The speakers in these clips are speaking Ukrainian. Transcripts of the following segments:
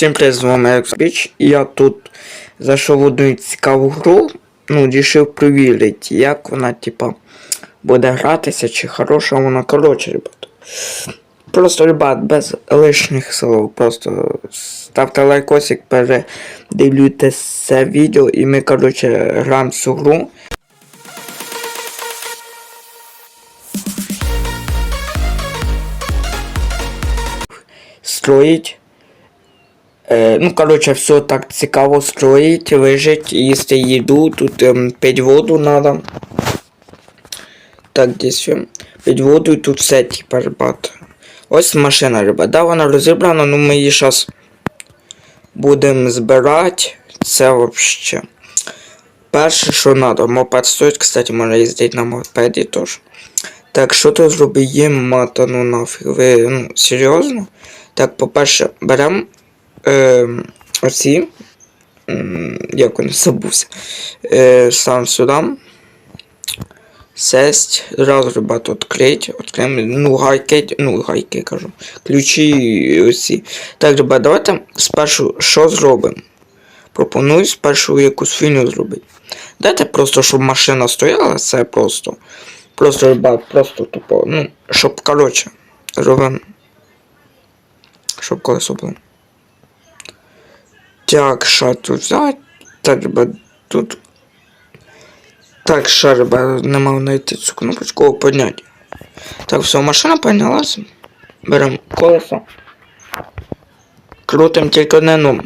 Всім привіт, з вами Ексбіч. Я тут зайшов в одну цікаву гру. Ну, рішив перевірити, як вона, типа, буде гратися, чи хороша вона. Коротше, ребят. Просто, ребят, без лишніх слов. Просто ставте лайкосик, передивлюйте це відео, і ми, коротше, граємо цю гру. Строїть. Е, ну, короче, все так цікаво строїть, вижить, їсти їду, тут ем, пить воду надо. Так, десь все. Пить воду і тут все, типа, ребят. Ось машина, ребят. Да, вона розібрана, ну ми її зараз будемо збирати. Це вообще. Перше, що надо. Мопед стоїть, кстати, можна їздити на мопеді теж. Так, що тут зробимо мата, ну нафіг. Ви, ну, серйозно? Так, по-перше, беремо оці. Як вони забувся. Е, сам сюди. Сесть. Зразу ребят відкрить. Відкриємо. Ну, гайки, ну, гайки кажу. Ключі оці. Так, ребят, давайте спершу що зробимо? Пропоную спершу якусь фігню зробити. Дайте просто, щоб машина стояла, це просто. Просто, ребят, просто тупо. Ну, щоб, коротше, зробимо. Щоб колесо було. Так, що тут взяти? Так, тут. Так, ребят, не можу знайти цю кнопочку О. Так, все, машина піднялась. Беремо колесо. Крутим тільки одне, ну.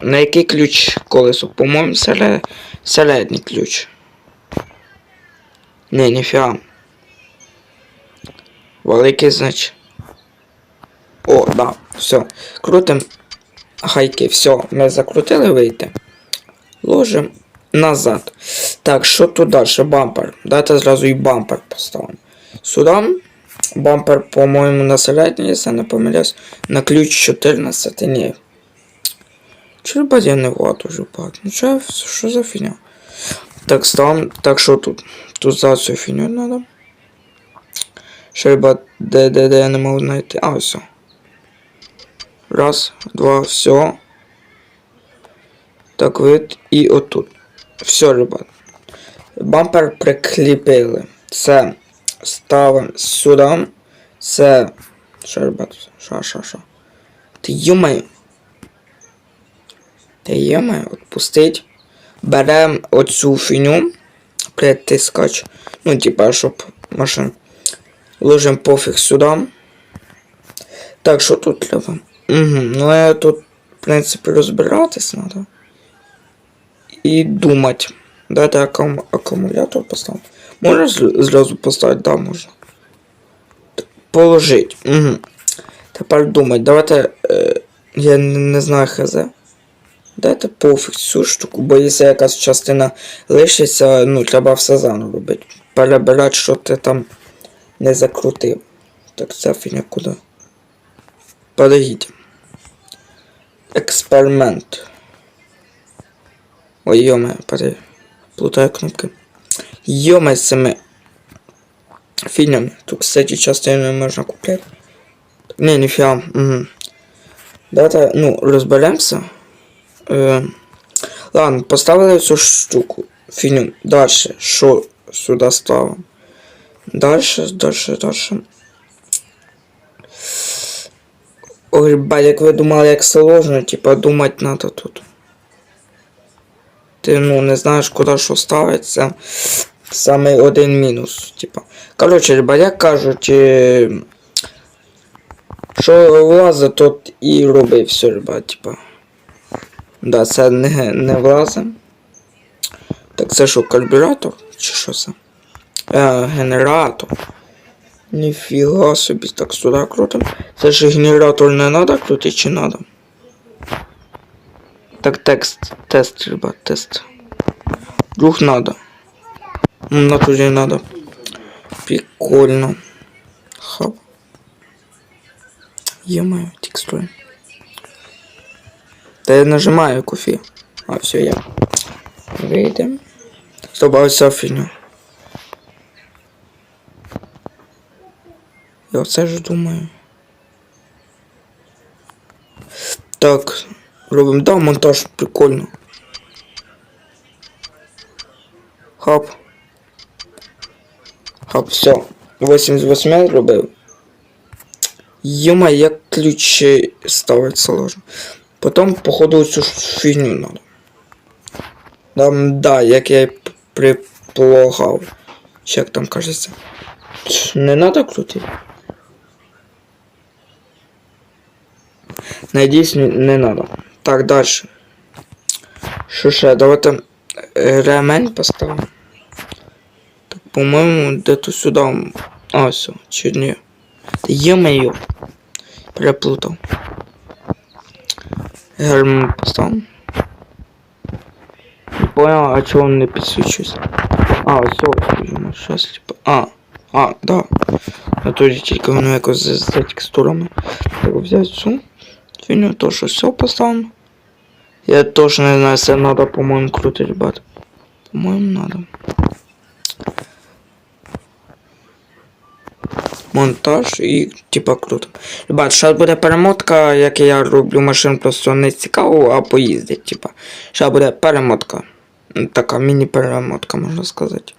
На який ключ колесо? По-моєму, серед... середній ключ. Не, ніфіга. Великий, значить. О, да, все. Крутим гайки. Все, ми закрутили вийти. Ложим назад. Так, що тут далі? Бампер. Дайте зразу і бампер поставимо. Сюди. Бампер, по-моєму, на середній, якщо не помиляюсь. На ключ 14. Ні. Чи я не влад уже пад? Ну що, що за фігня? Так, ставим. Так, що тут? Тут за цю фігню надо. Ще, ребят, де, де, де я не можу знайти. А, все. Раз, два, все. Так, вид і отут. Все, ребят. Бампер прикліпили. Це ставимо сюди. Це. Що, ребят? Що, що, що? Ти юмаю. Ти юмаю, отпустить. Беремо оцю фіню. Притискач. Ну, типа, щоб машин. Ложимо пофіг сюди. Так, що тут треба? Угу, ну я тут, в принципі, розбиратись треба. І думати. Дайте акум... акумулятор поставити. Можна зр- зразу поставити? Да, можна. Положить. Угу. Тепер думать. Давайте. Е, я не, не знаю хз. Дайте пофіг цю штуку, бо якщо якась частина лишиться, ну, треба все заново робити. Перебирати, що ти там не закрутив. Так, ця фігня куди? Подождите. Експеримент. Ой, йоме, подожди. Плутаю кнопки. Йоме з цими фільмами. Тут, кстати, часто можна купляти. Не, ніфіга. Угу. Давайте, ну, розберемося. Е, ладно, поставили цю штуку. Фільм. Дальше. Що сюди ставимо? Дальше, дальше, дальше. Ой, ребят, як ви думали, як сложно, типа думати надо тут. Ти ну не знаєш куди що ставити, це саме один мінус. Типа. Коротше, ребят, як кажуть, е, що влазить, тот і роби все, ребят, типа. Да, це не, не влазить. Так це що, карбюратор? Чи що це? Е, генератор. Ніфіга собі, так сюди крутим. Це ж генератор не надо крутити чи надо? Так, текст, тест, ребят, тест. Друг надо. М, На туди надо. Прикольно. Хап. Ё-моё, текстура. Да я нажимаю кофе. А, все, я. Выйдем. Стоп, а Я оце ж думаю. Так, робимо. Да, монтаж прикольно. Хоп. Хоп, все. 8 з 8 зробив. Йома, як ключі ставить сложно. Потім, походу, цю фігню надо. Там, да, як я й п- Чи як там кажеться. Не надо крутити. Надіюсь, не, надо. Так, далі. Що ще? Давайте е, ремень поставимо. Так, по-моєму, де-то сюди. А, все, чи ні. Є-моє. Переплутав. Герм поставимо. Не понял, а чого він не підсвічується? А, все, щас, типа. А, а, да. Я тоді тільки воно якось з, з текстурами. Так, взяти цю. Фігню, то що все поставимо. Я не знаю, це надо, по-моєму, крутити, ребят. По-моєму, надо. Монтаж і типа круто. Ребят, зараз буде перемотка, як я роблю машин, просто не цікаво, а поїздить, типа. Зараз буде перемотка. Така міні-перемотка, можна сказати.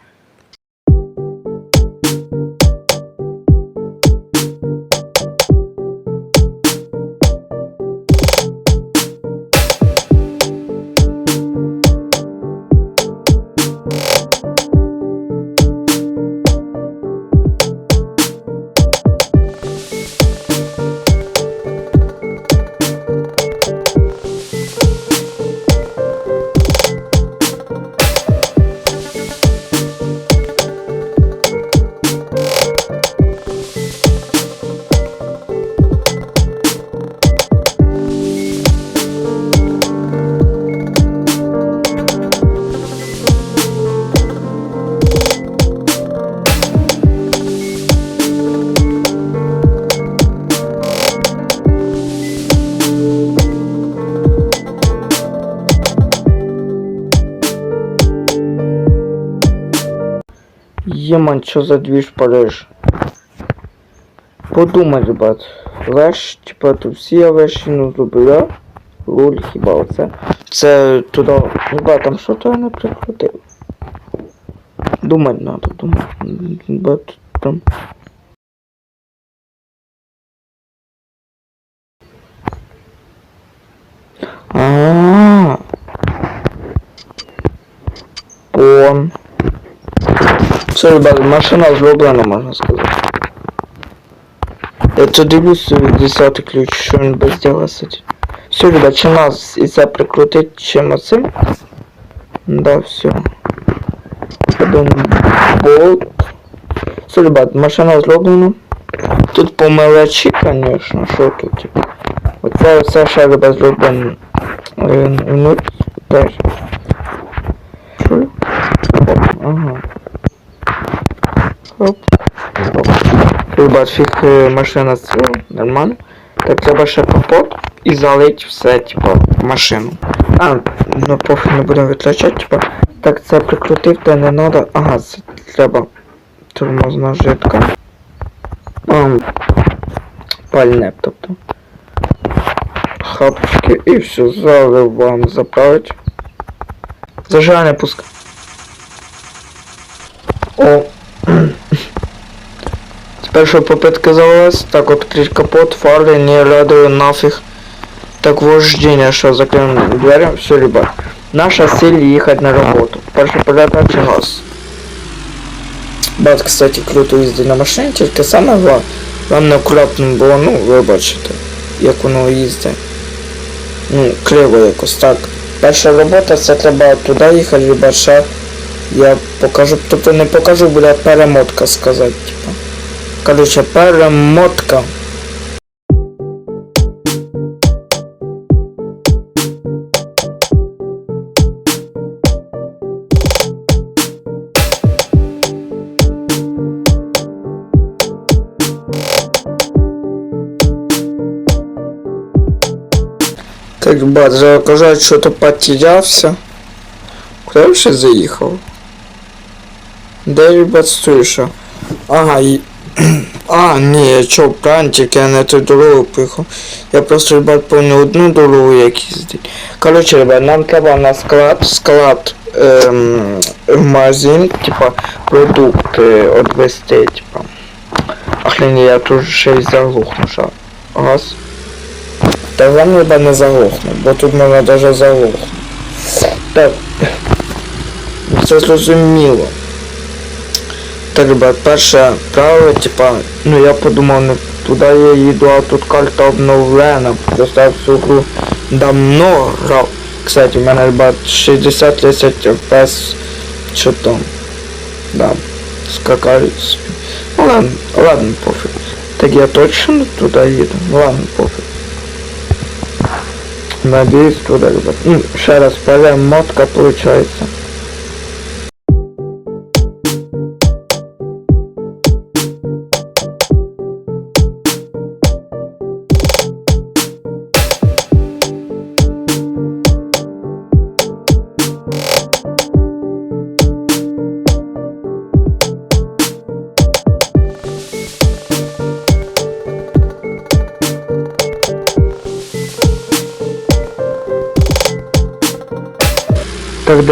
Єман, що за двіж Париж? Подумай, ребят. Леш, типа, тут всі я вершину зробив. Руль хіба оце. Це туди. Ребят, там що то я не прикрутив? Думать надо, думать. Ребят, там. А. Все, ребята, машина зроблена, можна сказати. Я тут дивлюсь 10 ключ, що він без діла сидить. Все, ребят, чи нас і це прикрутить чим оцим? Да, все. Один болт. Все, ребят, машина зроблена. Тут помилачі, конечно, що тут, типу. Оце все ще, ребят, зроблено. Е, Ну, теж. Що? Оп, Ага. Оп. Оп. Фіг е, машина це нормально. Так треба ще капот і залить все, типа, машину. А, ну пофіг не будемо витрачати, типа. Так це прикрутив, та не надо. Ага, це треба тормозна жидка. А, пальне, тобто. Хапочки і все, залив вам заправить. Зажигай, пуск. О. Перша попытка завелась. Так, открыть капот, фары, не радую нафиг. Так, вождение, что закрываем двери. Все, ребят. Наша цель ехать на работу. Перша передача газ. Бат, кстати, круто їздить на машині, тільки саме гла- головне акуратним було, ну, ви бачите, як воно їздить. Ну, криво якось так. Перша робота, це треба туди їхати, ребят, ще я покажу, тобто не покажу, буде перемотка сказати, типа. Короче, перемотка. Так, бат, заказать что-то потерялся. Куда я вообще заехал? Да, ребят, слышу. Ага, и... А, ні, я чо, правильно, я не ту дорогу поїхав. Я просто, ребят, помню одну дорогу, як їздить. Коротше, ребят, нам треба на склад, склад, ем, магазин, типа, продукти відвести, типа. Охрені, я тут ще й заглухну, що. Газ. Та вам ребят, не заглохну, бо тут можна даже заглохнути. Так. Все зрозуміло. Так, ребят, перше правило, типа, ну я подумав, не туди я їду, а тут карта обновлена. Просто я в цю гру давно грав. Кстати, у мене, ребят, 60-30 FPS, що там. Да, скакають. Ну ладно, ладно, пофіг. Так я точно туди їду? Ну ладно, пофіг. Надіюсь туди, ребят. Ну, ще раз, перша мотка получается.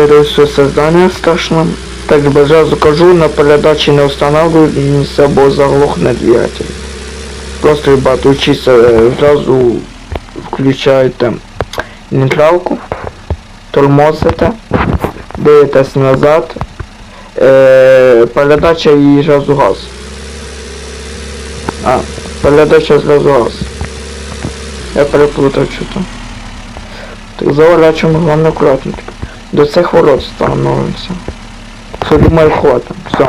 Так дивлюся страшно. Так би зразу кажу, на передачі не встановлюється, бо заглохне двигатель. Просто, ребят, учіться, е, зразу включаєте нейтралку, тормозите, дивитесь назад, е, передача і зразу газ. А, передача зразу газ. Я переплутав що-то. Так заворачуємо, головне акуратно. До цих ворот становимося. Що думаю, хватить. Все.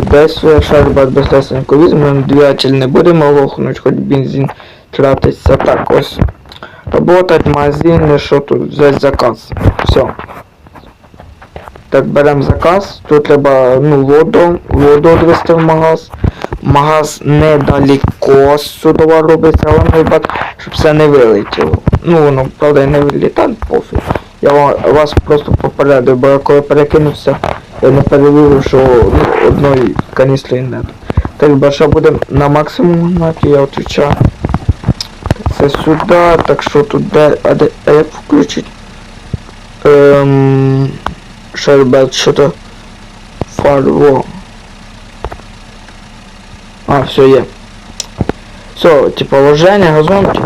Десь я шарбат безлесенько візьмемо, двигатель не будемо лохнуть, хоч бензин тратиться. Так, ось. Работать магазин, що тут, взяти заказ. Все. Так, беремо заказ. Тут треба, ну, воду, воду відвести в магаз. Магаз недалеко сюди робиться, але щоб все не вилетіло. Ну, воно, правда, не вилітає, пофіг. Я ва- вас просто попередив, бо я коли перекинувся, я не перевірив, що ну, одної каністри нет. Так, баша буде на максимум гнати, я отвечаю. Це сюди, так що тут де, а де, а як включить? Ем, що, ребят, що то? Фарво. А, все є. Все, типа вложение, газонки.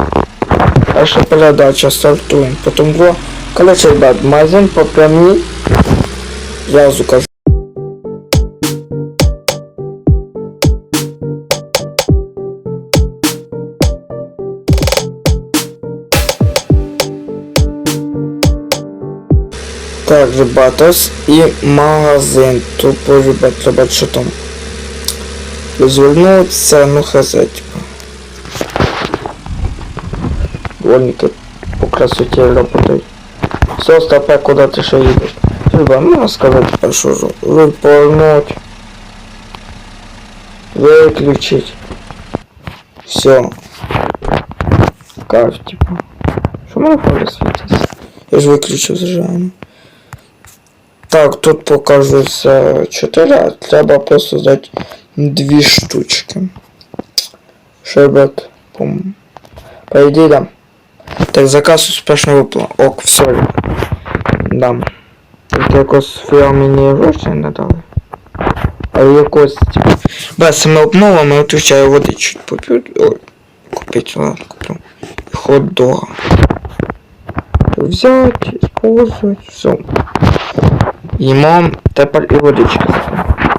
Наша передача стартуем. Потом го. Короче, ребят, магазин по прямій. Зразу кажу. Так, ребят, ось магазин. Тупо, ребят, ребят, що там? Розвернуться, ну хз, типа. Вольники по красоті работають. Все, стопе, куди ти ще їдеш? Треба, ну сказати першу ж. Ви повернуть. Виключить. Все. Кайф, типа. Що мене фари світиться? Я ж виключив зажигання. Так, тут покажуться 4, а треба просто здати дві штучки. Шербет, пум. По ідеї, да. Так, заказ успішно виплав. Ок, все. Дам. Тільки якось фіал мені гроші не дали. А якось, типу. Без саме обновами отвечаю води чуть поп'ю. Ой, купить, ладно, куплю. Хот-дога. Взять, использовать, все. Їмо тепер і водички.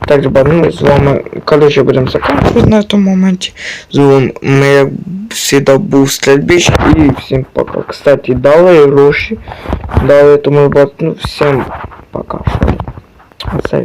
Так, ребят, ми з вами, коротше, будемо закінчувати на тому моменті. З вами ми, як завжди, був стрільбіч і всім пока. Кстати, дали гроші, дали тому, ну всім пока. Оце.